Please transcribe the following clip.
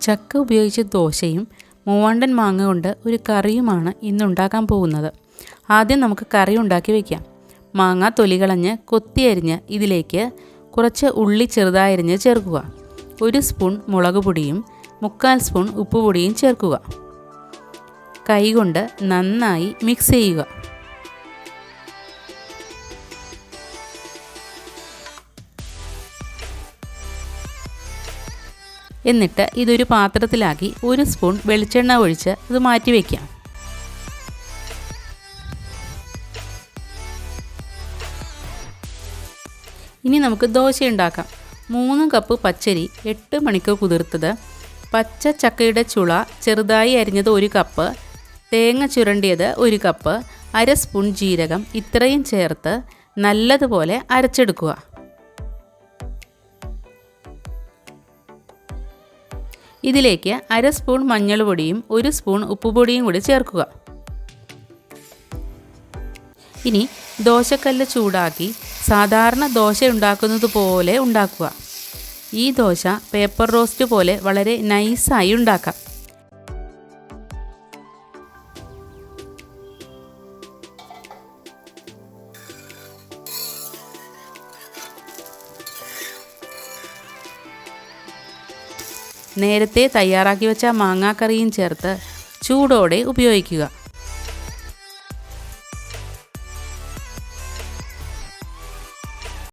ചക്ക ഉപയോഗിച്ച് ദോശയും മൂവാണ്ടൻ മാങ്ങ കൊണ്ട് ഒരു കറിയുമാണ് ഇന്നുണ്ടാക്കാൻ പോകുന്നത്. ആദ്യം നമുക്ക് കറി ഉണ്ടാക്കി വയ്ക്കാം മാങ്ങ തൊലികളഞ്ഞ് കൊത്തിയരിഞ്ഞ് ഇതിലേക്ക് കുറച്ച് ഉള്ളി ചെറുതായരിഞ്ഞ് ചേർക്കുക. ഒരു സ്പൂൺ മുളക് പൊടിയും മുക്കാൽ സ്പൂൺ ഉപ്പുപൊടിയും ചേർക്കുക. കൈകൊണ്ട് നന്നായി മിക്സ് ചെയ്യുക. എന്നിട്ട് ഇതൊരു പാത്രത്തിലാക്കി ഒരു സ്പൂൺ വെളിച്ചെണ്ണ ഒഴിച്ച് അത് മാറ്റി വയ്ക്കാം ഇനി നമുക്ക് ദോശ ഉണ്ടാക്കാം. മൂന്ന് കപ്പ് പച്ചരി എട്ട് മണിക്കൂർ കുതിർത്തത്. പച്ച ചക്കയുടെ ചുള ചെറുതായി അരിഞ്ഞത് ഒരു കപ്പ്. തേങ്ങ ചുരണ്ടിയത് ഒരു കപ്പ്. അര സ്പൂൺ ജീരകം ഇത്രയും ചേർത്ത് നല്ലതുപോലെ അരച്ചെടുക്കുക. ഇതിലേക്ക് അര സ്പൂൺ മഞ്ഞൾപ്പൊടിയും ഒരു സ്പൂൺ ഉപ്പുപൊടിയും കൂടി ചേർക്കുക. ഇനി ദോശക്കല്ല് ചൂടാക്കി സാധാരണ ദോശ ഉണ്ടാക്കുന്നത് പോലെ ഉണ്ടാക്കുക. ഈ ദോശ പേപ്പർ റോസ്റ്റ് പോലെ വളരെ നൈസായി ഉണ്ടാക്കാം. നേരത്തെ തയ്യാറാക്കി വെച്ച മാങ്ങാക്കറിയും ചേർത്ത് ചൂടോടെ ഉപയോഗിക്കുക.